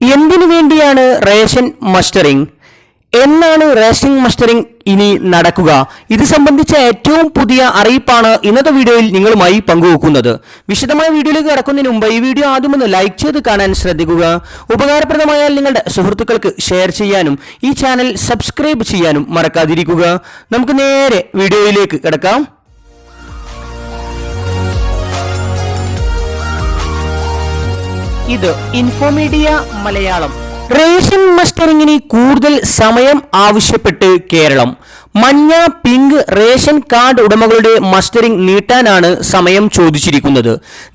എന്തിനു വേണ്ടിയാണ് ration mustering? എന്നാണ് റേഷൻ മസ്റ്ററിംഗ് ഇനി നടക്കുക. ഇത് സംബന്ധിച്ച ഏറ്റവും പുതിയ അറിയിപ്പാണ് ഇന്നത്തെ വീഡിയോയിൽ നിങ്ങളുമായി പങ്കുവെക്കുന്നത്. വിശദമായ വീഡിയോയിലേക്ക് കടക്കുന്നതിന് മുമ്പ് ഈ വീഡിയോ ആദ്യം ഒന്ന് ലൈക്ക് ചെയ്ത് കാണാൻ ശ്രദ്ധിക്കുക. ഉപകാരപ്രദമായാൽ നിങ്ങളുടെ സുഹൃത്തുക്കൾക്ക് ഷെയർ ചെയ്യാനും ഈ ചാനൽ സബ്സ്ക്രൈബ് ചെയ്യാനും മറക്കാതിരിക്കുക. നമുക്ക് നേരെ വീഡിയോയിലേക്ക് കിടക്കാം. ഇത് ഇൻഫോമീഡിയ മലയാളം. റേഷൻ മസ്റ്ററിങ്ങിന് കൂടുതൽ സമയം ആവശ്യപ്പെട്ട് കേരളം. മഞ്ഞ പിങ്ക് റേഷൻ കാർഡ് ഉടമകളുടെ മസ്റ്ററിംഗ് നീട്ടാനാണ് സമയം ചോദിച്ചിരിക്കുന്നത്.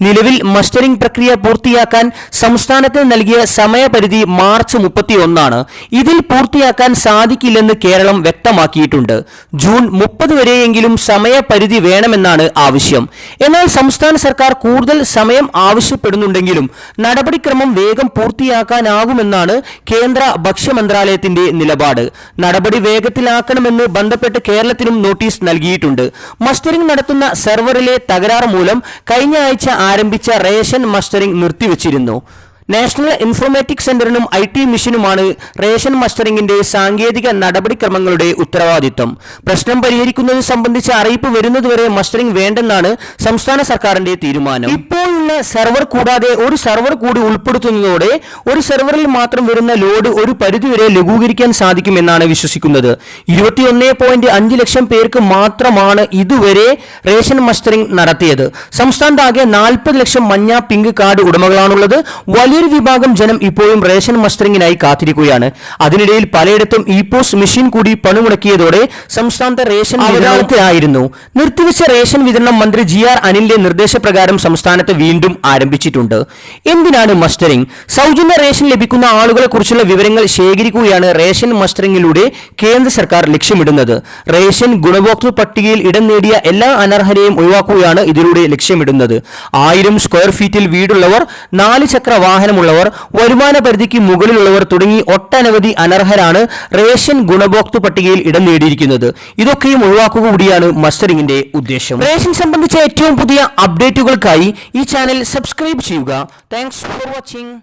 നിലവിൽ മസ്റ്ററിംഗ് പ്രക്രിയ പൂർത്തിയാക്കാൻ സംസ്ഥാനത്തിന് നൽകിയ സമയപരിധി മാർച്ച് മുപ്പത്തിയൊന്നാണ്. ഇതിൽ പൂർത്തിയാക്കാൻ സാധിക്കില്ലെന്ന് കേരളം വ്യക്തമാക്കിയിട്ടുണ്ട്. ജൂൺ മുപ്പത് വരെയെങ്കിലും സമയപരിധി വേണമെന്നാണ് ആവശ്യം. എന്നാൽ സംസ്ഥാന സർക്കാർ കൂടുതൽ സമയം ആവശ്യപ്പെടുന്നുണ്ടെങ്കിലും നടപടിക്രമം വേഗം പൂർത്തിയാക്കാനാകുമെന്നാണ് കേന്ദ്ര ഭക്ഷ്യമന്ത്രാലയത്തിന്റെ നിലപാട്. നടപടി വേഗത്തിലാക്കണമെന്ന് ബന്ധപ്പെട്ട് കേരളത്തിനും നോട്ടീസ് നൽകിയിട്ടുണ്ട്. മസ്റ്ററിംഗ് നടത്തുന്ന സെർവറിലെ തകരാർ മൂലം കഴിഞ്ഞ ആഴ്ച ആരംഭിച്ച റേഷൻ മസ്റ്ററിംഗ് നിർത്തിവച്ചിരുന്നു. നാഷണൽ ഇൻഫോർമാറ്റിക് സെന്ററിനും ഐ ടി മിഷനുമാണ് റേഷൻ മസ്റ്ററിംഗിന്റെ സാങ്കേതിക നടപടിക്രമങ്ങളുടെ ഉത്തരവാദിത്വം. പ്രശ്നം പരിഹരിക്കുന്നത് സംബന്ധിച്ച അറിയിപ്പ് വരുന്നതുവരെ മസ്റ്ററിംഗ് വേണ്ടെന്നാണ് സംസ്ഥാന സർക്കാരിന്റെ തീരുമാനം. ഇപ്പോഴുള്ള സെർവർ കൂടാതെ ഒരു സെർവർ കൂടി ഉൾപ്പെടുത്തുന്നതോടെ ഒരു സെർവറിൽ മാത്രം വരുന്ന ലോഡ് ഒരു പരിധിവരെ ലഘൂകരിക്കാൻ സാധിക്കുമെന്നാണ് വിശ്വസിക്കുന്നത്. ഇരുപത്തിയൊന്ന് പോയിന്റ് അഞ്ച് ലക്ഷം പേർക്ക് മാത്രമാണ് ഇതുവരെ റേഷൻ മസ്റ്ററിംഗ് നടത്തിയത്. സംസ്ഥാനത്താകെ നാൽപ്പത് ലക്ഷം മഞ്ഞ പിങ്ക് കാർഡ് ഉടമകളാണുള്ളത്. വലിയൊരു വിഭാഗം ജനം ഇപ്പോഴും റേഷൻ മസ്റ്ററിംഗിനായി കാത്തിരിക്കുകയാണ്. അതിനിടയിൽ പലയിടത്തും ഇ പോസ്റ്റ് മെഷീൻ കൂടി പണിമുടക്കിയതോടെ സംസ്ഥാനത്തെ റേഷൻ വിതരണത്തിലായിരുന്നു നിർത്തിവെച്ച റേഷൻ വിതരണം മന്ത്രി ജി ആർ അനിലിന്റെ നിർദ്ദേശപ്രകാരം സംസ്ഥാനത്ത് വീണ്ടും ആരംഭിച്ചിട്ടുണ്ട്. എന്തിനാണ് മസ്റ്ററിംഗ് സൗജന്യ റേഷൻ ലഭിക്കുന്ന ആളുകളെ കുറിച്ചുള്ള വിവരങ്ങൾ ശേഖരിക്കുകയാണ് റേഷൻ മസ്റ്ററിംഗിലൂടെ കേന്ദ്ര സർക്കാർ ലക്ഷ്യമിടുന്നത്. റേഷൻ ഗുണഭോക്തൃ പട്ടികയിൽ ഇടം നേടിയ എല്ലാ അനർഹരെയും ഒഴിവാക്കുകയാണ് ഇതിലൂടെ ലക്ഷ്യമിടുന്നത്. ആയിരം സ്ക്വയർ ഫീറ്റിൽ വീടുള്ളവർ നാല് ചക്ര വാഹനമുള്ളവർ വരുമാന പരിധിക്ക് മുകളിലുള്ളവർ തുടങ്ങി ഒട്ടനവധി അനർഹരാണ് റേഷൻ ഗുണഭോക്തൃ പട്ടികയിൽ ഇടം നേടിയിരിക്കുന്നത്. ഇതൊക്കെയും ഒഴിവാക്കുക കൂടിയാണ് മസ്റ്ററിംഗിന്റെ ഉദ്ദേശം. റേഷൻ സംബന്ധിച്ച ഏറ്റവും പുതിയ അപ്ഡേറ്റുകൾക്കായി ഈ ചാനൽ സബ്സ്ക്രൈബ് ചെയ്യുക. Thanks for watching